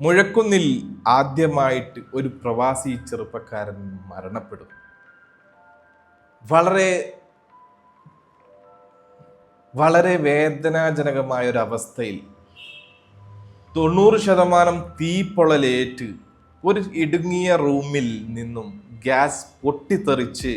മുഴക്കുന്നിൽ ആദ്യമായിട്ട് ഒരു പ്രവാസി ചെറുപ്പക്കാരൻ മരണപ്പെടുന്നു വളരെ വളരെ വേദനാജനകമായ ഒരു അവസ്ഥയിൽ തൊണ്ണൂറ് ശതമാനം തീപ്പൊളലേറ്റ് ഒരു ഇടുങ്ങിയ റൂമിൽ നിന്നും ഗ്യാസ് പൊട്ടിത്തെറിച്ച്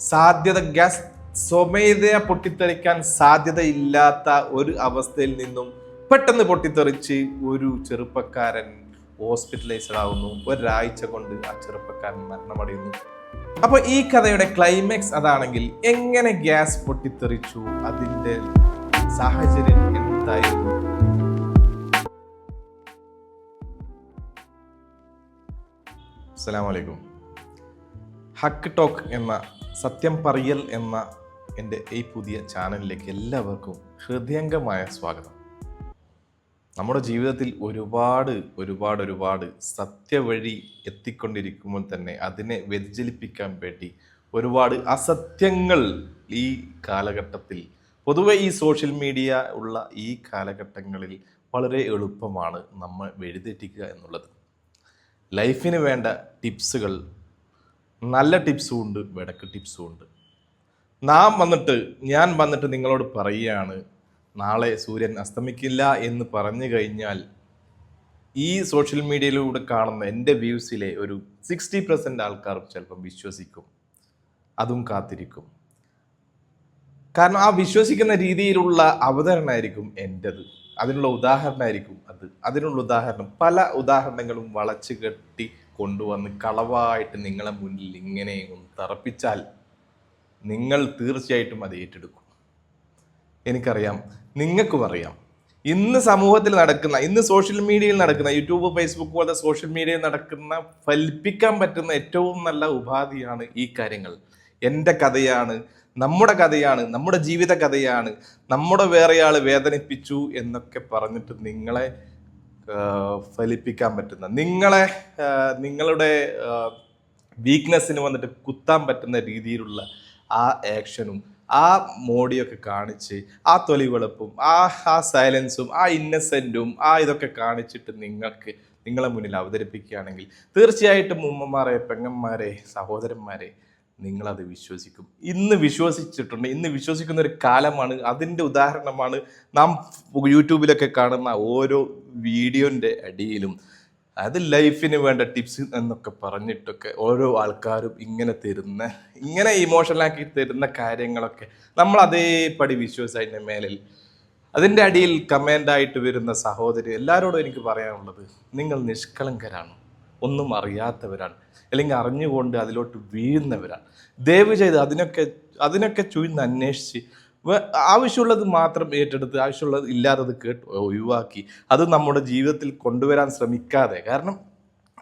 സാധ്യത ഗ്യാസ് സ്വമേധയാ പൊട്ടിത്തെറിക്കാൻ സാധ്യതയില്ലാത്ത ഒരു അവസ്ഥയിൽ നിന്നും പെട്ടെന്ന് പൊട്ടിത്തെറിച്ച് ഒരു ചെറുപ്പക്കാരൻ ഹോസ്പിറ്റലൈസ്ഡ് ആവുന്നു. ഒരാഴ്ച കൊണ്ട് ആ ചെറുപ്പക്കാരൻ മരണമടയുന്നു. അപ്പൊ ഈ കഥയുടെ ക്ലൈമാക്സ് അതാണെങ്കിൽ എങ്ങനെ ഗ്യാസ് പൊട്ടിത്തെറിച്ചു? അതിന്റെ സാഹചര്യം എന്തായിരുന്നു? അസ്സലാമു അലൈക്കും ഹക്ക് ടോക്ക് എന്ന സത്യം പറയൽ എന്ന എന്റെ ഈ പുതിയ ചാനലിലേക്ക് എല്ലാവർക്കും ഹൃദയംഗമായ സ്വാഗതം. നമ്മുടെ ജീവിതത്തിൽ ഒരുപാട് ഒരുപാട് ഒരുപാട് സത്യവഴി എത്തിക്കൊണ്ടിരിക്കുമ്പോൾ തന്നെ അതിനെ വ്യതിചലിപ്പിക്കാൻ വേണ്ടി ഒരുപാട് അസത്യങ്ങൾ ഈ കാലഘട്ടത്തിൽ പൊതുവെ ഈ സോഷ്യൽ മീഡിയ ഉള്ള ഈ കാലഘട്ടങ്ങളിൽ വളരെ എളുപ്പമാണ് നമ്മൾ എഴുതെറ്റിക്കുക എന്നുള്ളത്. ലൈഫിന് വേണ്ട ടിപ്സുകൾ നല്ല ടിപ്സും ഉണ്ട് വിടക്ക് ടിപ്സും ഉണ്ട് നാം വന്നിട്ട് ഞാൻ വന്നിട്ട് നിങ്ങളോട് പറയുകയാണ് നാളെ സൂര്യൻ അസ്തമിക്കില്ല എന്ന് പറഞ്ഞു കഴിഞ്ഞാൽ ഈ സോഷ്യൽ മീഡിയയിലൂടെ കാണുന്ന എന്റെ വ്യൂസിലെ ഒരു സിക്സ്റ്റി പെർസെന്റ് ആൾക്കാർ ചിലപ്പം വിശ്വസിക്കും. അതും കാത്തിരിക്കും. കാരണം ആ വിശ്വസിക്കുന്ന രീതിയിലുള്ള അവതരണമായിരിക്കും എന്റെത്. അതിനുള്ള ഉദാഹരണമായിരിക്കും അത്. അതിനുള്ള ഉദാഹരണം പല ഉദാഹരണങ്ങളും വളച്ചു കെട്ടി കൊണ്ടുവന്ന് കളവായിട്ട് നിങ്ങളെ മുന്നിൽ ഇങ്ങനെ ഒന്ന് തറപ്പിച്ചാൽ നിങ്ങൾ തീർച്ചയായിട്ടും അത് ഏറ്റെടുക്കും. എനിക്കറിയാം നിങ്ങൾക്കും അറിയാം ഇന്ന് സമൂഹത്തിൽ നടക്കുന്ന ഇന്ന് സോഷ്യൽ മീഡിയയിൽ നടക്കുന്ന യൂട്യൂബ് ഫേസ്ബുക്ക് പോലത്തെ സോഷ്യൽ മീഡിയയിൽ നടക്കുന്ന ഫലിപ്പിക്കാൻ പറ്റുന്ന ഏറ്റവും നല്ല ഉപാധിയാണ് ഈ കാര്യങ്ങൾ. എന്റെ കഥയാണ് നമ്മുടെ കഥയാണ് നമ്മുടെ ജീവിത കഥയാണ് നമ്മുടെ വേറെയാൾ വേദനിപ്പിച്ചു എന്നൊക്കെ പറഞ്ഞിട്ട് നിങ്ങളെ ഫലിപ്പിക്കാൻ പറ്റുന്ന നിങ്ങളെ നിങ്ങളുടെ വീക്ക്നെസ്സിന് വന്നിട്ട് കുത്താൻ പറ്റുന്ന രീതിയിലുള്ള ആ ആക്ഷനും ആ മോഡിയൊക്കെ കാണിച്ച് ആ തൊലിവെളുപ്പും ആ ആ സൈലൻസും ആ ഇന്നസെന്റും ആ ഇതൊക്കെ കാണിച്ചിട്ട് നിങ്ങൾക്ക് നിങ്ങളെ മുന്നിൽ അവതരിപ്പിക്കുകയാണെങ്കിൽ തീർച്ചയായിട്ടും ഉമ്മമാരെ പെങ്ങന്മാരെ സഹോദരന്മാരെ നിങ്ങളത് വിശ്വസിക്കും. ഇന്ന് വിശ്വസിച്ചിട്ടുണ്ട്. ഇന്ന് വിശ്വസിക്കുന്ന ഒരു കാലമാണ്. അതിന്റെ ഉദാഹരണമാണ് നാം യൂട്യൂബിലൊക്കെ കാണുന്ന ഓരോ വീഡിയോന്റെ അടിയിലും അത് ലൈഫിന് വേണ്ട ടിപ്സ് എന്നൊക്കെ പറഞ്ഞിട്ടൊക്കെ ഓരോ ആൾക്കാരും ഇങ്ങനെ തരുന്ന ഇങ്ങനെ ഇമോഷണലാക്കി തരുന്ന കാര്യങ്ങളൊക്കെ നമ്മൾ അതേപടി വിശ്വസിച്ചതിന്റെ മേലിൽ. അതിന്റെ അടിയിൽ കമന്റായിട്ട് വരുന്ന സഹോദരി എല്ലാവരോടും എനിക്ക് പറയാനുള്ളത് നിങ്ങൾ നിഷ്കളങ്കരാണ് ഒന്നും അറിയാത്തവരാണ് അല്ലെങ്കിൽ അറിഞ്ഞുകൊണ്ട് അതിലോട്ട് വീഴുന്നവരാണ്. ദയവ് ചെയ്ത് അതിനൊക്കെ അതിനൊക്കെ ചുഴിന്ന് അന്വേഷിച്ച് ആവശ്യമുള്ളത് മാത്രം ഏറ്റെടുത്ത് ആവശ്യമുള്ളത് ഇല്ലാത്തത് കേട്ട് ഒഴിവാക്കി. അത് നമ്മുടെ ജീവിതത്തിൽ കൊണ്ടുവരാൻ ശ്രമിക്കാതെ. കാരണം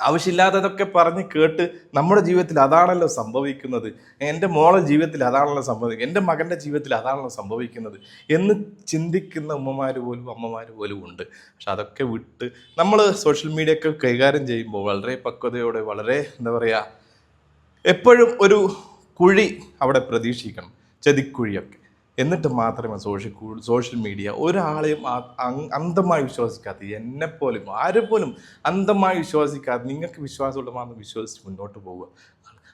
ആവശ്യമില്ലാത്തതൊക്കെ പറഞ്ഞ് കേട്ട് നമ്മുടെ ജീവിതത്തിൽ അതാണല്ലോ സംഭവിക്കുന്നത്. എന്റെ മോളെ ജീവിതത്തിൽ അതാണല്ലോ സംഭവിക്കുന്നത്. എന്റെ മകന്റെ ജീവിതത്തിൽ അതാണല്ലോ സംഭവിക്കുന്നത് എന്ന് ചിന്തിക്കുന്ന ഉമ്മമാർ പോലും അമ്മമാർ പോലും ഉണ്ട്. പക്ഷെ അതൊക്കെ വിട്ട് നമ്മൾ സോഷ്യൽ മീഡിയ ഒക്കെ കൈകാര്യം ചെയ്യുമ്പോൾ വളരെ പക്വതയോടെ വളരെ എന്താ പറയുക എപ്പോഴും ഒരു കുഴി അവിടെ പ്രതീക്ഷിക്കണം. ചതിക്കുഴിയൊക്കെ. എന്നിട്ട് മാത്രമേ സോഷ്യൽ സോഷ്യൽ മീഡിയ ഒരാളെയും അന്ധമായി വിശ്വസിക്കാത്ത എന്നെപ്പോലും ആരെപ്പോലും അന്ധമായി വിശ്വസിക്കാതെ നിങ്ങൾക്ക് വിശ്വാസമുള്ള മാത്രം വിശ്വസിച്ച് മുന്നോട്ട് പോവുക.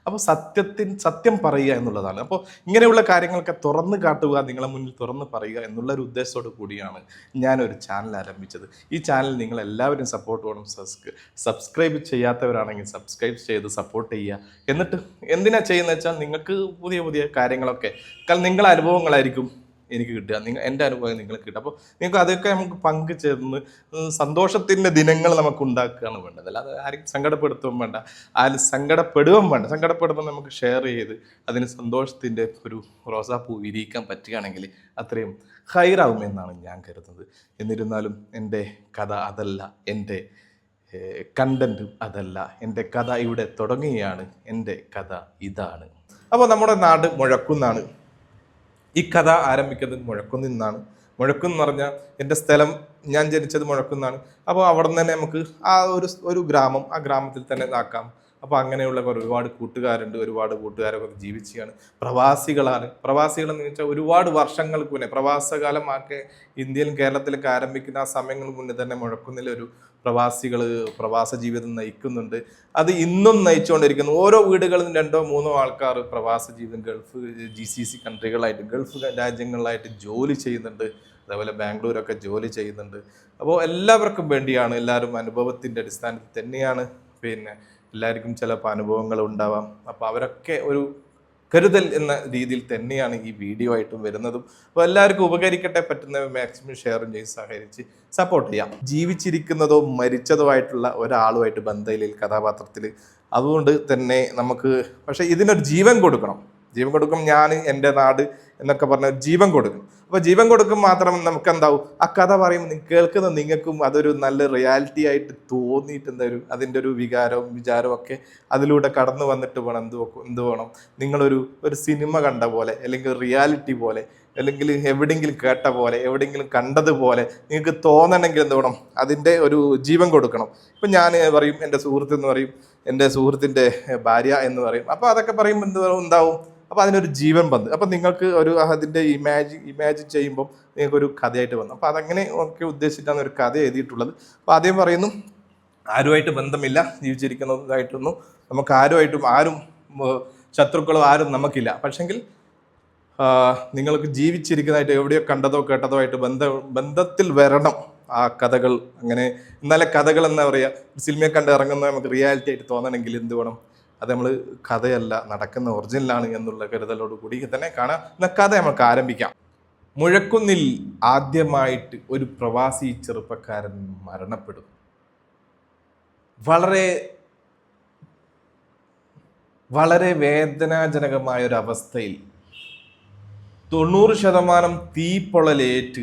അപ്പോൾ സത്യത്തിൻ സത്യം പറയുക എന്നുള്ളതാണ്. അപ്പോൾ ഇങ്ങനെയുള്ള കാര്യങ്ങളൊക്കെ തുറന്ന് കാട്ടുക നിങ്ങളെ മുന്നിൽ തുറന്ന് പറയുക എന്നുള്ള ഒരു ഉദ്ദേശത്തോടു കൂടിയാണ് ഞാനൊരു ചാനൽ ആരംഭിച്ചത്. ഈ ചാനൽ നിങ്ങൾ എല്ലാവരും സപ്പോർട്ട് ചെയ്യണം സബ്സ്ക്രൈ സബ്സ്ക്രൈബ് ചെയ്യാത്തവരാണെങ്കിൽ സബ്സ്ക്രൈബ് ചെയ്ത് സപ്പോർട്ട് ചെയ്യുക. എന്നിട്ട് എന്തിനാ ചെയ്യുന്നത് വെച്ചാൽ നിങ്ങൾക്ക് പുതിയ പുതിയ കാര്യങ്ങളൊക്കെ കാരണം നിങ്ങളെ അനുഭവങ്ങളായിരിക്കും. എനിക്ക് കിട്ടുക. നിങ്ങൾ എന്റെ അനുഭവം നിങ്ങൾക്ക് കിട്ടുക. അപ്പോൾ നിങ്ങൾക്ക് അതൊക്കെ നമുക്ക് പങ്കുചേർന്ന് സന്തോഷത്തിന്റെ ദിനങ്ങൾ നമുക്ക് ഉണ്ടാക്കുകയാണ് വേണ്ടത്. അല്ലാതെ ആരും സങ്കടപ്പെടുത്തുകയും വേണ്ട. ആരും സങ്കടപ്പെടുകയും വേണ്ട. സങ്കടപ്പെടുമ്പോൾ നമുക്ക് ഷെയർ ചെയ്ത് അതിന് സന്തോഷത്തിന്റെ ഒരു റോസാപ്പൂ വിരിയിക്കാൻ പറ്റുകയാണെങ്കിൽ അത്രയും ഹൈറാവുമെന്നാണ് ഞാൻ കരുതുന്നത്. എന്നിരുന്നാലും എന്റെ കഥ അതല്ല. എന്റെ കണ്ടന്റും അതല്ല. എന്റെ കഥ ഇവിടെ തുടങ്ങുകയാണ്. എന്റെ കഥ ഇതാണ്. അപ്പോൾ നമ്മുടെ നാട് മുഴക്കുന്നാണ്. ഈ കഥ ആരംഭിക്കുന്നത് മുഴക്കുന്നിൽ നിന്നാണ്. മുഴക്കം എന്ന് പറഞ്ഞാൽ എന്റെ സ്ഥലം ഞാൻ ജനിച്ചത് മുഴക്കുന്നാണ്. അപ്പോൾ അവിടെ നിന്ന് തന്നെ നമുക്ക് ആ ഒരു ഒരു ഗ്രാമം ആ ഗ്രാമത്തിൽ തന്നെ ഇതാക്കാം. അപ്പോൾ അങ്ങനെയുള്ള ഒരുപാട് കൂട്ടുകാരുണ്ട് ഒരുപാട് കൂട്ടുകാരൊക്കെ ജീവിച്ചാണ് പ്രവാസികളാണ്. പ്രവാസികളെന്ന് വെച്ചാൽ ഒരുപാട് വർഷങ്ങൾക്ക് മുന്നേ പ്രവാസകാലമാക്കെ ഇന്ത്യയിലും കേരളത്തിലൊക്കെ ആരംഭിക്കുന്ന ആ സമയങ്ങൾക്ക് മുന്നേ തന്നെ മുഴക്കുന്നിലൊരു പ്രവാസികൾ പ്രവാസ ജീവിതം നയിക്കുന്നുണ്ട്. അത് ഇന്നും നയിച്ചുകൊണ്ടിരിക്കുന്നു. ഓരോ വീടുകളിലും രണ്ടോ മൂന്നോ ആൾക്കാർ പ്രവാസ ജീവിതം ഗൾഫ് ജി സി സി കൺട്രികളായിട്ട് ഗൾഫ് രാജ്യങ്ങളിലായിട്ട് ജോലി ചെയ്യുന്നുണ്ട്. അതേപോലെ ബാംഗ്ലൂരൊക്കെ ജോലി ചെയ്യുന്നുണ്ട്. അപ്പോൾ എല്ലാവർക്കും വേണ്ടിയാണ് എല്ലാവരും അനുഭവത്തിന്റെ അടിസ്ഥാനത്തിൽ തന്നെയാണ്. പിന്നെ എല്ലാവർക്കും ചിലപ്പോൾ അനുഭവങ്ങൾ ഉണ്ടാവാം. അപ്പോൾ അവരൊക്കെ ഒരു കരുതൽ എന്ന രീതിയിൽ തന്നെയാണ് ഈ വീഡിയോ ആയിട്ടും വരുന്നതും. അപ്പോൾ എല്ലാവർക്കും ഉപകരിക്കട്ടെ പറ്റുന്ന മാക്സിമം ഷെയറും ചെയ്ത് സഹകരിച്ച് സപ്പോർട്ട് ചെയ്യാം. ജീവിച്ചിരിക്കുന്നതോ മരിച്ചതോ ആയിട്ടുള്ള ഒരാളുമായിട്ട് ബന്ധയിൽ കഥാപാത്രത്തിൽ അതുകൊണ്ട് തന്നെ നമുക്ക് പക്ഷേ ഇതിനൊരു ജീവൻ കൊടുക്കണം. ജീവൻ കൊടുക്കും ഞാൻ എന്റെ നാട് എന്നൊക്കെ പറഞ്ഞ ജീവൻ കൊടുക്കും. അപ്പോൾ ജീവൻ കൊടുക്കും മാത്രം നമുക്ക് എന്താവും ആ കഥ പറയും നിങ്ങൾ കേൾക്കുന്ന നിങ്ങൾക്കും അതൊരു നല്ല റിയാലിറ്റി ആയിട്ട് തോന്നിയിട്ട് എന്താ ഒരു അതിന്റെ ഒരു വികാരവും വിചാരവും ഒക്കെ അതിലൂടെ കടന്നു വന്നിട്ട് വേണം എന്ത് എന്ത് വേണം? നിങ്ങളൊരു ഒരു സിനിമ കണ്ട പോലെ അല്ലെങ്കിൽ റിയാലിറ്റി പോലെ അല്ലെങ്കിൽ എവിടെയെങ്കിലും കേട്ട പോലെ എവിടെയെങ്കിലും കണ്ടതുപോലെ നിങ്ങൾക്ക് തോന്നണമെങ്കിൽ എന്ത് വേണം? അതിന്റെ ഒരു ജീവൻ കൊടുക്കണം. ഇപ്പം ഞാൻ പറയും എന്റെ സുഹൃത്ത് എന്ന് പറയും എന്റെ സുഹൃത്തിന്റെ ഭാര്യ എന്ന് പറയും. അപ്പോൾ അതൊക്കെ പറയുമ്പോൾ എന്ത് ഉണ്ടാവും? അപ്പോൾ അതിനൊരു ജീവൻ വന്നു. അപ്പോൾ നിങ്ങൾക്ക് ഒരു അതിന്റെ ഇമാജി ഇമാജിൻ ചെയ്യുമ്പോൾ നിങ്ങൾക്കൊരു കഥയായിട്ട് വന്നു. അപ്പോൾ അതങ്ങനെ ഒക്കെ ഉദ്ദേശിച്ചിട്ടാണ് ഒരു കഥ എഴുതിയിട്ടുള്ളത്. അപ്പോൾ ആദ്യം പറയുന്നു ആരുമായിട്ട് ബന്ധമില്ല ജീവിച്ചിരിക്കുന്നതായിട്ടൊന്നും നമുക്ക് ആരുമായിട്ടും ആരും ശത്രുക്കളും ആരും നമുക്കില്ല. പക്ഷെങ്കിൽ നിങ്ങൾക്ക് ജീവിച്ചിരിക്കുന്നതായിട്ട് എവിടെയോ കണ്ടതോ കേട്ടതോ ആയിട്ട് ബന്ധ ബന്ധത്തിൽ വരണം. ആ കഥകൾ അങ്ങനെ എന്നാലേ കഥകൾ എന്താ പറയുക സിനിമയെ കണ്ട് ഇറങ്ങുന്ന നമുക്ക് റിയാലിറ്റി ആയിട്ട് തോന്നണമെങ്കിൽ എന്ത് വേണം? അത് നമ്മൾ കഥയല്ല നടക്കുന്ന ഒറിജിനലാണ് എന്നുള്ള കരുതലോട് കൂടി തന്നെ കാണാം. എന്നാൽ കഥ നമുക്ക് ആരംഭിക്കാം. മുഴക്കുന്നിൽ ആദ്യമായിട്ട് ഒരു പ്രവാസി ചെറുപ്പക്കാരൻ മരണപ്പെടും വളരെ വളരെ വേദനാജനകമായ ഒരു അവസ്ഥയിൽ തൊണ്ണൂറ് ശതമാനം തീപ്പൊളലേറ്റ്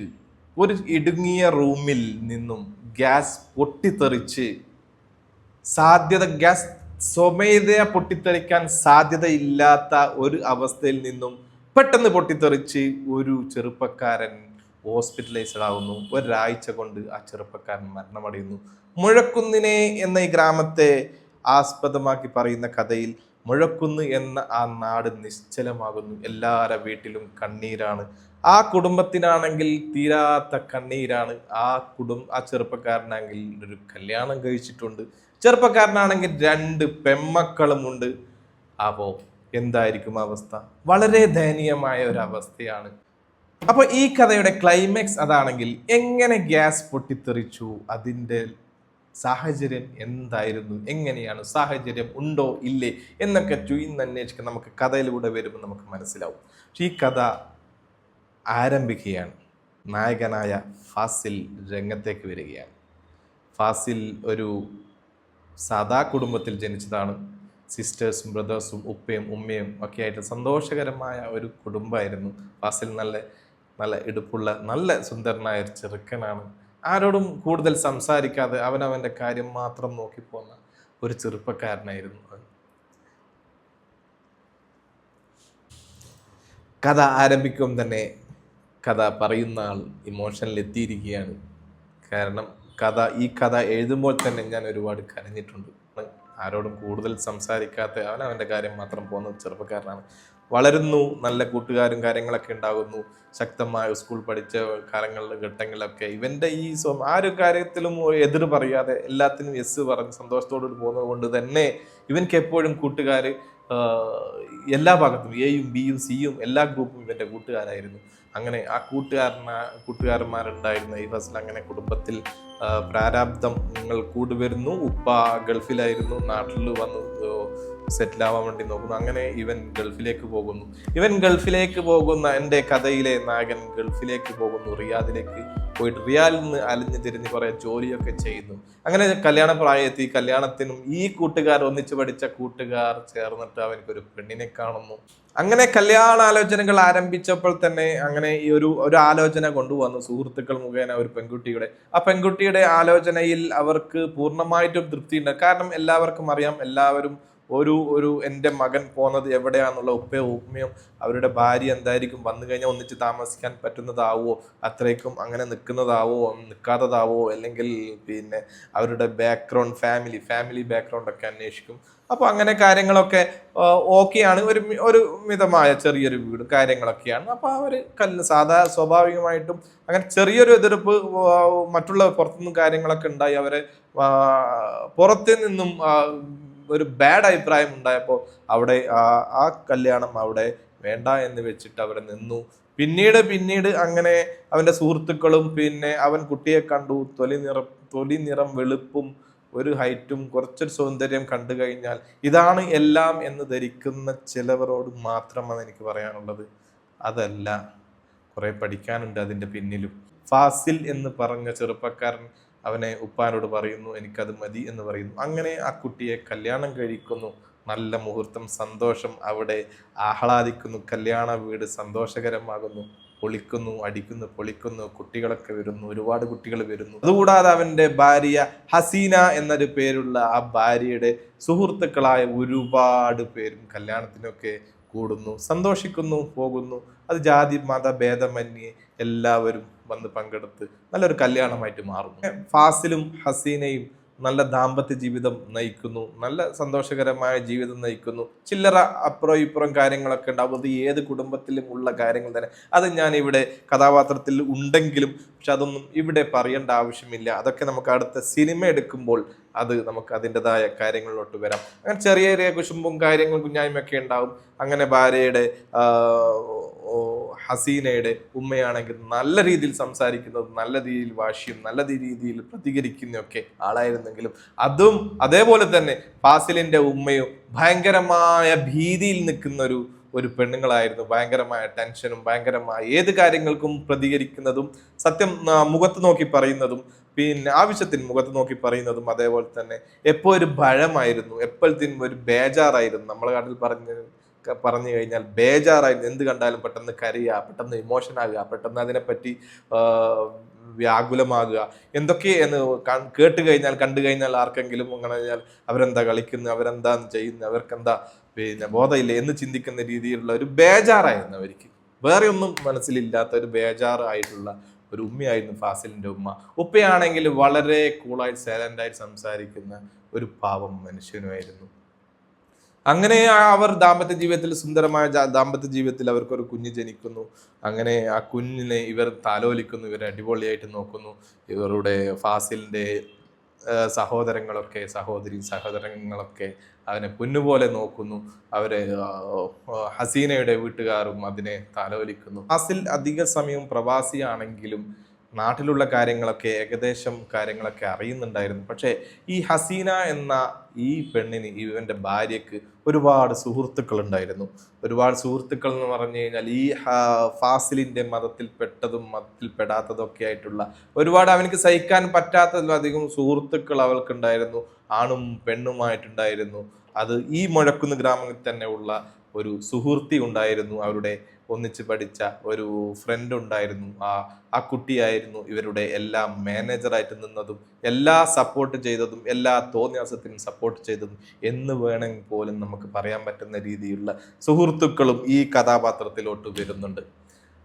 ഒരു ഇടുങ്ങിയ റൂമിൽ നിന്നും ഗ്യാസ് പൊട്ടിത്തെറിച്ച് സാധ്യത ഗ്യാസ് സ്വമേധയാ പൊട്ടിത്തെറിക്കാൻ സാധ്യതയില്ലാത്ത ഒരു അവസ്ഥയിൽ നിന്നും പെട്ടെന്ന് പൊട്ടിത്തെറിച്ച് ഒരു ചെറുപ്പക്കാരൻ ഹോസ്പിറ്റലൈസ്ഡ് ആവുന്നു. ഒരാഴ്ച കൊണ്ട് ആ ചെറുപ്പക്കാരൻ മരണമടയുന്നു. മുഴക്കുന്നിനെ എന്ന ഈ ഗ്രാമത്തെ ആസ്പദമാക്കി പറയുന്ന കഥയിൽ മുഴക്കുന്ന് എന്ന ആ നാട് നിശ്ചലമാകുന്നു. എല്ലാവരുടെ വീട്ടിലും കണ്ണീരാണ്. ആ കുടുംബത്തിനാണെങ്കിൽ തീരാത്ത കണ്ണീരാണ്. ആ കുടും ആ ചെറുപ്പക്കാരനാണെങ്കിൽ ഒരു കല്യാണം കഴിച്ചിട്ടുണ്ട്. ചെറുപ്പക്കാരനാണെങ്കിൽ രണ്ട് പെമ്മക്കളുമുണ്ട്. അപ്പോ എന്തായിരിക്കും അവസ്ഥ? വളരെ ദയനീയമായ ഒരു അവസ്ഥയാണ്. അപ്പോൾ ഈ കഥയുടെ ക്ലൈമാക്സ് അതാണെങ്കിൽ എങ്ങനെ ഗ്യാസ് പൊട്ടിത്തെറിച്ചു? അതിന്റെ സാഹചര്യം എന്തായിരുന്നു? എങ്ങനെയാണ് സാഹചര്യം ഉണ്ടോ ഇല്ലേ എന്നൊക്കെ ചുയിന്ന് അന്വേഷിക്കാൻ നമുക്ക് കഥയിലൂടെ വരുമ്പോൾ നമുക്ക് മനസ്സിലാവും. പക്ഷേ ഈ കഥ ആരംഭിക്കുകയാണ്. നായകനായ ഫാസിൽ രംഗത്തേക്ക് വരികയാണ്. ഫാസിൽ ഒരു സാധാ കുടുംബത്തിൽ ജനിച്ചതാണ്. സിസ്റ്റേഴ്സും ബ്രദേഴ്സും ഉപ്പയും ഉമ്മയും ഒക്കെ ആയിട്ട് സന്തോഷകരമായ ഒരു കുടുംബമായിരുന്നു. ഫാസിൽ നല്ല നല്ല ഇടുപ്പുള്ള നല്ല സുന്ദരനായ ചെറുക്കനാണ്. ആരോടും കൂടുതൽ സംസാരിക്കാതെ അവനവന്റെ കാര്യം മാത്രം നോക്കിപ്പോന്ന ഒരു ചെറുപ്പക്കാരനായിരുന്നു അവൻ. കഥ ആരംഭിക്കും തന്നെ കഥ പറയുന്ന ആൾ ഇമോഷനിൽ എത്തിയിരിക്കുകയാണ് കാരണം കഥ ഈ കഥ എഴുതുമ്പോൾ തന്നെ ഞാൻ ഒരുപാട് കരഞ്ഞിട്ടുണ്ട് ആരോടും കൂടുതൽ സംസാരിക്കാത്ത അവൻ അവന്റെ കാര്യം മാത്രം പോകുന്ന ചെറുപ്പക്കാരനാണ് വളരുന്നു. നല്ല കൂട്ടുകാരും കാര്യങ്ങളൊക്കെ ഉണ്ടാകുന്നു. ശക്തമായ സ്കൂൾ പഠിച്ച കാലങ്ങളിൽ ഘട്ടങ്ങളിലൊക്കെ ഇവന്റെ ഈ സ്വ ആ ഒരു കാര്യത്തിലും എതിർ പറയാതെ എല്ലാത്തിനും യെസ് പറഞ്ഞ് സന്തോഷത്തോടുകൂടി പോകുന്നത് കൊണ്ട് തന്നെ ഇവൻക്ക് എപ്പോഴും കൂട്ടുകാർ എല്ലാ ഭാഗത്തും എയും ബിയും സിയും എല്ലാ ഗ്രൂപ്പും ഇവന്റെ കൂട്ടുകാരായിരുന്നു. അങ്ങനെ ആ കൂട്ടുകാരന കൂട്ടുകാരന്മാരുണ്ടായിരുന്ന ഈ ഫസൽ അങ്ങനെ കുടുംബത്തിൽ പ്രാരാബ്ദം പ്രാരാബ്ദങ്ങൾ കൂടുവരുന്നു ഉപ്പ ഗൾഫിലായിരുന്നു. നാട്ടിൽ വന്ന് സെറ്റിൽ ആവാൻ വേണ്ടി നോക്കുന്നു. അങ്ങനെ ഇവൻ ഗൾഫിലേക്ക് പോകുന്നു. ഇവൻ ഗൾഫിലേക്ക് പോകുന്ന എന്റെ കഥയിലെ നായകൻ ഗൾഫിലേക്ക് പോകുന്നു. റിയാദിലേക്ക് പോയിട്ട് റിയാലിൽ നിന്ന് അലിഞ്ഞു തിരിഞ്ഞ് കുറേ ജോലിയൊക്കെ ചെയ്യുന്നു. അങ്ങനെ കല്യാണ പ്രായത്തി കല്യാണത്തിനും ഈ കൂട്ടുകാർ ഒന്നിച്ചു പഠിച്ച കൂട്ടുകാർ ചേർന്നിട്ട് അവനക്കൊരു പെണ്ണിനെ കാണുന്നു. അങ്ങനെ കല്യാണാലോചനകൾ ആരംഭിച്ചപ്പോൾ തന്നെ അങ്ങനെ ഈ ഒരു ഒരു ആലോചന കൊണ്ടുവന്നു സുഹൃത്തുക്കൾ മുഖേന ഒരു പെൺകുട്ടിയുടെ. ആ പെൺകുട്ടിയുടെ ആലോചനയിൽ അവർക്ക് പൂർണമായിട്ടും തൃപ്തിയുണ്ട്. കാരണം എല്ലാവർക്കും അറിയാം എല്ലാവരും ഒരു ഒരു എന്റെ മകൻ പോകുന്നത് എവിടെയാണെന്നുള്ള ഉപ്പയോ ഉമ്മയോ അവരുടെ ഭാര്യ എന്തായിരിക്കും? വന്നു കഴിഞ്ഞാൽ ഒന്നിച്ച് താമസിക്കാൻ പറ്റുന്നതാവോ അത്രയ്ക്കും അങ്ങനെ നിൽക്കുന്നതാവോ നിൽക്കാത്തതാവോ അല്ലെങ്കിൽ പിന്നെ അവരുടെ ബാക്ക്ഗ്രൗണ്ട് ഫാമിലി ഫാമിലി ബാക്ക്ഗ്രൗണ്ട് ഒക്കെ അന്വേഷിക്കും. അപ്പോൾ അങ്ങനെ കാര്യങ്ങളൊക്കെ ഓക്കെയാണ്. ഒരു ഒരു മിതമായ ചെറിയൊരു വീട് കാര്യങ്ങളൊക്കെയാണ്. അപ്പോൾ അവർ കല്ല് സാധാ സ്വാഭാവികമായിട്ടും അങ്ങനെ ചെറിയൊരു എതിർപ്പ് മറ്റുള്ള പുറത്തുനിന്നും കാര്യങ്ങളൊക്കെ ഉണ്ടായി. അവരെ പുറത്തു നിന്നും ഒരു ബാഡ് അഭിപ്രായം ഉണ്ടായപ്പോൾ അവിടെ ആ- കല്യാണം അവിടെ വേണ്ട എന്ന് വെച്ചിട്ട് അവരെ നിന്നു. പിന്നീട് പിന്നീട് അങ്ങനെ അവന്റെ സുഹൃത്തുക്കളും പിന്നെ അവൻ കുട്ടിയെ കണ്ടു. തൊലി നിറം തൊലി നിറം വെളുപ്പും ഒരു ഹൈറ്റും കുറച്ചൊരു സൗന്ദര്യം കണ്ടു കഴിഞ്ഞാൽ ഇതാണ് എല്ലാം എന്ന് ധരിക്കുന്ന ചിലവരോട് മാത്രമാണ് എനിക്ക് പറയാനുള്ളത്. അതല്ല കുറെ പഠിക്കാനുണ്ട് അതിന്റെ പിന്നിലും. ഫാസിൽ എന്ന് പറഞ്ഞ ചെറുപ്പക്കാരൻ അവനെ ഉപ്പാനോട് പറയുന്നു എനിക്കത് മതി എന്ന് പറയുന്നു. അങ്ങനെ ആ കുട്ടിയെ കല്യാണം കഴിക്കുന്നു. നല്ല മുഹൂർത്തം സന്തോഷം അവിടെ ആഹ്ലാദിക്കുന്നു. കല്യാണ വീട് സന്തോഷകരമാകുന്നു. പൊളിക്കുന്നു അടിക്കുന്നു പൊളിക്കുന്നു. കുട്ടികളൊക്കെ വരുന്നു ഒരുപാട് കുട്ടികൾ വരുന്നു. അതുകൂടാതെ അവന്റെ ഭാര്യ ഹസീന എന്നൊരു പേരുള്ള ആ ഭാര്യയുടെ സുഹൃത്തുക്കളായ ഒരുപാട് പേരും കല്യാണത്തിനൊക്കെ കൂടുന്നു സന്തോഷിക്കുന്നു പോകുന്നു. അത് ജാതി മത ഭേദമന്യേ എല്ലാവരും വന്ന് പങ്കെടുത്ത് നല്ലൊരു കല്യാണമായിട്ട് മാറുന്നു. ഫാസിലും ഹസീനയും നല്ല ദാമ്പത്യ ജീവിതം നയിക്കുന്നു. നല്ല സന്തോഷകരമായ ജീവിതം നയിക്കുന്നു. ചില്ലറ അപ്പുറം ഇപ്പുറം കാര്യങ്ങളൊക്കെ ഉണ്ടാവും. അത് ഏത് കുടുംബത്തിലും ഉള്ള കാര്യങ്ങൾ തന്നെ. അത് ഞാൻ ഇവിടെ കഥാപാത്രത്തിൽ ഉണ്ടെങ്കിലും പക്ഷെ അതൊന്നും ഇവിടെ പറയേണ്ട ആവശ്യമില്ല. അതൊക്കെ നമുക്ക് അടുത്ത സിനിമ എടുക്കുമ്പോൾ അത് നമുക്ക് അതിന്റെതായ കാര്യങ്ങളിലോട്ട് വരാം. അങ്ങനെ ചെറിയ ചെറിയ കുശുമ്പും കാര്യങ്ങളും കുഞ്ഞായ്മയൊക്കെ ഉണ്ടാവും. അങ്ങനെ ഭാര്യയുടെ ഹസീനയുടെ ഉമ്മയാണെങ്കിൽ നല്ല രീതിയിൽ സംസാരിക്കുന്നത് നല്ല രീതിയിൽ വാശിയും നല്ല രീതിയിൽ പ്രതികരിക്കുന്നതൊക്കെ ആളായിരുന്നെങ്കിലും അതും അതേപോലെ തന്നെ ഫാസിലിന്റെ ഉമ്മയും ഭയങ്കരമായ ഭീതിയിൽ നിൽക്കുന്ന ഒരു പെണ്ണുങ്ങളായിരുന്നു. ഭയങ്കരമായ ടെൻഷനും ഭയങ്കരമായ ഏത് കാര്യങ്ങൾക്കും പ്രതികരിക്കുന്നതും സത്യം മുഖത്ത് നോക്കി പറയുന്നതും പിന്നെ ആവശ്യത്തിന് മുഖത്ത് നോക്കി പറയുന്നതും അതേപോലെ തന്നെ എപ്പോൾ ഒരു ഭയമായിരുന്നു. എപ്പോഴത്തേനും ഒരു ബേജാറായിരുന്നു. നമ്മളെ കാട്ടിൽ പറഞ്ഞ് പറഞ്ഞു കഴിഞ്ഞാൽ ബേജാറായി എന്ത് കണ്ടാലും പെട്ടെന്ന് കരയുക പെട്ടെന്ന് ഇമോഷൻ ആകുക പെട്ടെന്ന് അതിനെപ്പറ്റി വ്യാകുലമാകുക. എന്തൊക്കെ എന്ന് കേട്ട് കഴിഞ്ഞാൽ കണ്ടു കഴിഞ്ഞാൽ ആർക്കെങ്കിലും അങ്ങനെ കഴിഞ്ഞാൽ അവരെന്താ കളിക്കുന്നത് അവരെന്താ ചെയ്യുന്നത് അവർക്കെന്താ പിന്നെ ബോധമില്ല എന്ന് ചിന്തിക്കുന്ന രീതിയിലുള്ള ഒരു ബേജാറായിരുന്നു അവർക്ക്. വേറെ ഒന്നും മനസ്സിലില്ലാത്ത ഒരു ബേജാറായിട്ടുള്ള ഒരു ഉമ്മയായിരുന്നു ഫാസിലിന്റെ ഉമ്മ. ഉപ്പയാണെങ്കിൽ വളരെ കൂളായിട്ട് സൈലന്റായിട്ട് സംസാരിക്കുന്ന ഒരു പാവം മനുഷ്യനുമായിരുന്നു. അങ്ങനെ അവർ ദാമ്പത്യ ജീവിതത്തിൽ സുന്ദരമായ ദാമ്പത്യ ജീവിതത്തിൽ അവർക്കൊരു കുഞ്ഞ് ജനിക്കുന്നു. അങ്ങനെ ആ കുഞ്ഞിനെ ഇവർ താലോലിക്കുന്നു ഇവർ അടിപൊളിയായിട്ട് നോക്കുന്നു. ഇവരുടെ ഫാസിലിന്റെ സഹോദരങ്ങളൊക്കെ സഹോദരി സഹോദരങ്ങളൊക്കെ അവനെ പൊന്നുപോലെ നോക്കുന്നു. അവരെ ഹസീനയുടെ വീട്ടുകാരും അതിനെ താലോലിക്കുന്നു. ഫാസിൽ അധിക സമയം പ്രവാസിയാണെങ്കിലും നാട്ടിലുള്ള കാര്യങ്ങളൊക്കെ ഏകദേശം കാര്യങ്ങളൊക്കെ അറിയുന്നുണ്ടായിരുന്നു. പക്ഷേ ഈ ഹസീന എന്ന ഈ പെണ്ണിന് ഇവന്റെ ഭാര്യക്ക് ഒരുപാട് സുഹൃത്തുക്കൾ ഉണ്ടായിരുന്നു ഒരുപാട് സുഹൃത്തുക്കൾ എന്ന് പറഞ്ഞു കഴിഞ്ഞാൽ ഈ ഫാസിലിന്റെ മതത്തിൽപ്പെട്ടതും മതത്തിൽപ്പെടാത്തതും ഒക്കെ ആയിട്ടുള്ള ഒരുപാട് അവനക്ക് സഹിക്കാൻ പറ്റാത്തതിലധികം സുഹൃത്തുക്കൾ അവൾക്കുണ്ടായിരുന്നു. ആണും പെണ്ണുമായിട്ടുണ്ടായിരുന്നു. അത് ഈ മുഴക്കുന്ന ഗ്രാമത്തിൽ തന്നെ ഉള്ള ഒരു സുഹൃത്തി ഉണ്ടായിരുന്നു. അവരുടെ ഒന്നിച്ച് പഠിച്ച ഒരു ഫ്രണ്ട് ഉണ്ടായിരുന്നു. ആ ആ കുട്ടിയായിരുന്നു ഇവരുടെ എല്ലാ മാനേജറായിട്ട് നിന്നതും എല്ലാ സപ്പോർട്ട് ചെയ്തതും എല്ലാ തോന്നിയാസത്തിനും സപ്പോർട്ട് ചെയ്തതും എന്ന് വേണമെങ്കിൽ പോലും നമുക്ക് പറയാൻ പറ്റുന്ന രീതിയിലുള്ള സുഹൃത്തുക്കളും ഈ കഥാപാത്രത്തിലോട്ട് വരുന്നുണ്ട്.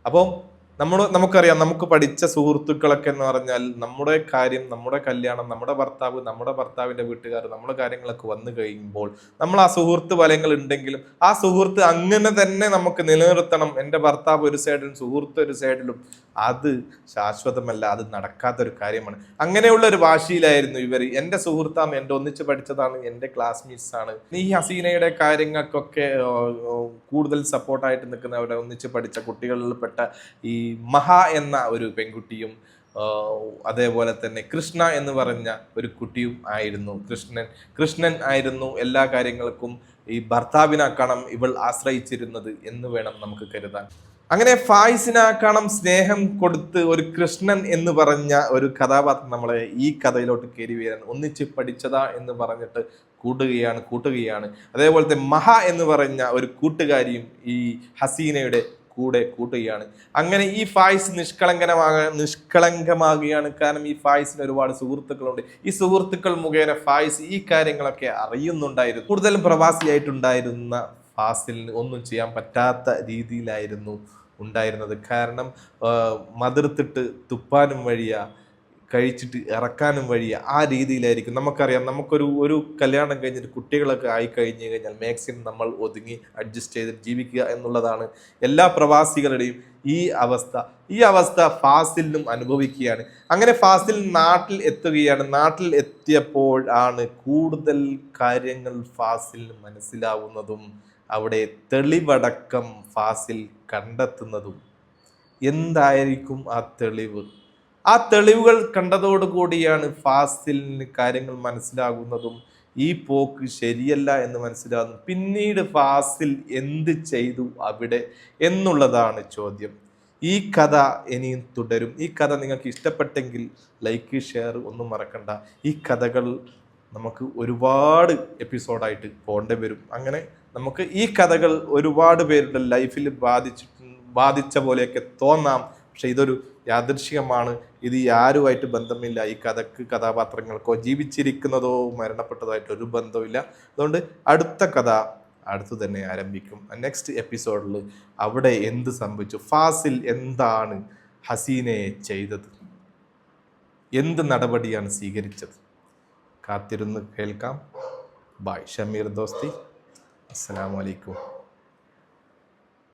അപ്പം നമ്മൾ നമുക്കറിയാം നമുക്ക് പഠിച്ച സുഹൃത്തുക്കളൊക്കെ എന്ന് പറഞ്ഞാൽ നമ്മുടെ കാര്യം നമ്മുടെ കല്യാണം നമ്മുടെ ഭർത്താവ് നമ്മുടെ ഭർത്താവിന്റെ വീട്ടുകാർ നമ്മുടെ കാര്യങ്ങളൊക്കെ വന്നു കഴിയുമ്പോൾ നമ്മൾ ആ സുഹൃത്ത് വലയങ്ങൾ ഉണ്ടെങ്കിലും ആ സുഹൃത്ത് അങ്ങനെ തന്നെ നമുക്ക് നിലനിർത്തണം. എന്റെ ഭർത്താവ് ഒരു സൈഡിലും സുഹൃത്ത് ഒരു സൈഡിലും. അത് ശാശ്വതമല്ല അത് നടക്കാത്തൊരു കാര്യമാണ്. അങ്ങനെയുള്ള ഒരു വാശിയിലായിരുന്നു ഇവർ എന്റെ സുഹൃത്താണ് എന്റെ ഒന്നിച്ച് പഠിച്ചതാണ് എന്റെ ക്ലാസ്മേറ്റ്സ് ആണ്. ഈ ഹസീനയുടെ കാര്യങ്ങൾക്കൊക്കെ കൂടുതൽ സപ്പോർട്ടായിട്ട് നിൽക്കുന്നവരെ ഒന്നിച്ച് പഠിച്ച കുട്ടികളിൽപ്പെട്ട ഈ മഹ എന്ന ഒരു പെൺകുട്ടിയും അതേപോലെ തന്നെ കൃഷ്ണ എന്ന് പറഞ്ഞ ഒരു കുട്ടിയും ആയിരുന്നു. കൃഷ്ണൻ കൃഷ്ണൻ ആയിരുന്നു എല്ലാ കാര്യങ്ങൾക്കും ഈ ഭർത്താവിനാക്കണം ഇവൾ ആശ്രയിച്ചിരുന്നത് എന്ന് വേണം നമുക്ക് കരുതാൻ. അങ്ങനെ ഫായിസിനാക്കണം സ്നേഹം കൊടുത്ത് ഒരു കൃഷ്ണൻ എന്ന് പറഞ്ഞ ഒരു കഥാപാത്രം നമ്മളെ ഈ കഥയിലോട്ട് കയറി വരാൻ ഒന്നിച്ച് പഠിച്ചതാ എന്ന് പറഞ്ഞിട്ട് കൂട്ടുകയാണ് കൂട്ടുകയാണ്. അതേപോലത്തെ മഹ എന്ന് പറഞ്ഞ ഒരു കൂട്ടുകാരിയും ഈ ഹസീനയുടെ കൂടെ കൂട്ടുകയാണ്. അങ്ങനെ ഈ ഫായ്സ് നിഷ്കളങ്കനമാക നിഷ്കളങ്കമാകുകയാണ്. കാരണം ഈ ഫായ്സിന് ഒരുപാട് സുഹൃത്തുക്കളുണ്ട്. ഈ സുഹൃത്തുക്കൾ മുഖേന ഫായ്സ് ഈ കാര്യങ്ങളൊക്കെ അറിയുന്നുണ്ടായിരുന്നു. കൂടുതലും പ്രവാസിയായിട്ടുണ്ടായിരുന്ന ഫാസിലിന് ഒന്നും ചെയ്യാൻ പറ്റാത്ത രീതിയിലായിരുന്നു ഉണ്ടായിരുന്നത്. കാരണം മതിർത്തിട്ട് തുപ്പാനും വഴിയ കഴിച്ചിട്ട് ഇറക്കാനും വഴി ആ രീതിയിലായിരിക്കും. നമുക്കറിയാം നമുക്കൊരു ഒരു കല്യാണം കഴിഞ്ഞിട്ട് കുട്ടികളൊക്കെ ആയി കഴിഞ്ഞ് കഴിഞ്ഞാൽ മാക്സിമം നമ്മൾ ഒതുങ്ങി അഡ്ജസ്റ്റ് ചെയ്ത് ജീവിക്കുക എന്നുള്ളതാണ് എല്ലാ പ്രവാസികളുടെയും ഈ അവസ്ഥ. ഈ അവസ്ഥ ഫാസിലിനും അനുഭവിക്കുകയാണ്. അങ്ങനെ ഫാസിൽ നാട്ടിൽ എത്തുകയാണ്. നാട്ടിൽ എത്തിയപ്പോൾ ആണ് കൂടുതൽ കാര്യങ്ങൾ ഫാസിലിന് മനസ്സിലാവുന്നതും അവിടെ തെളിവടക്കം ഫാസിൽ കണ്ടെത്തുന്നതും. എന്തായിരിക്കും ആ തെളിവ്? ആ തെളിവുകൾ കണ്ടതോടുകൂടിയാണ് ഫാസിലിന് കാര്യങ്ങൾ മനസ്സിലാകുന്നതും ഈ പോക്ക് ശരിയല്ല എന്ന് മനസ്സിലാകുന്നു പിന്നീട് ഫാസിൽ എന്ത് ചെയ്തു അവിടെ എന്നുള്ളതാണ് ചോദ്യം. ഈ കഥ ഇനിയും തുടരും. ഈ കഥ നിങ്ങൾക്ക് ഇഷ്ടപ്പെട്ടെങ്കിൽ ലൈക്ക് ഷെയർ ഒന്നും മറക്കണ്ട. ഈ കഥകൾ നമുക്ക് ഒരുപാട് എപ്പിസോഡായിട്ട് പോകേണ്ടി വരും. അങ്ങനെ നമുക്ക് ഈ കഥകൾ ഒരുപാട് പേരുടെ ലൈഫിൽ ബാധിച്ചിട്ട് ബാധിച്ച പോലെയൊക്കെ തോന്നാം. പക്ഷെ ഇതൊരു യാദൃശികമാണ്. ഇത് ആരുമായിട്ട് ബന്ധമില്ല. ഈ കഥക്ക് കഥാപാത്രങ്ങൾക്കോ ജീവിച്ചിരിക്കുന്നതോ മരണപ്പെട്ടതോ ഒരു ബന്ധമില്ല അതുകൊണ്ട് അടുത്ത കഥ അടുത്തു തന്നെ ആരംഭിക്കും. നെക്സ്റ്റ് എപ്പിസോഡിൽ അവിടെ എന്ത് സംഭവിച്ചു? ഫാസിൽ എന്താണ് ഹസീനയെ ചെയ്തത്? എന്ത് നടപടിയാണ് സ്വീകരിച്ചത്? കാത്തിരുന്ന് കേൾക്കാം. ബായ് ഷമീർ ദോസ്തി. അസ്സലാമു അലൈക്കും.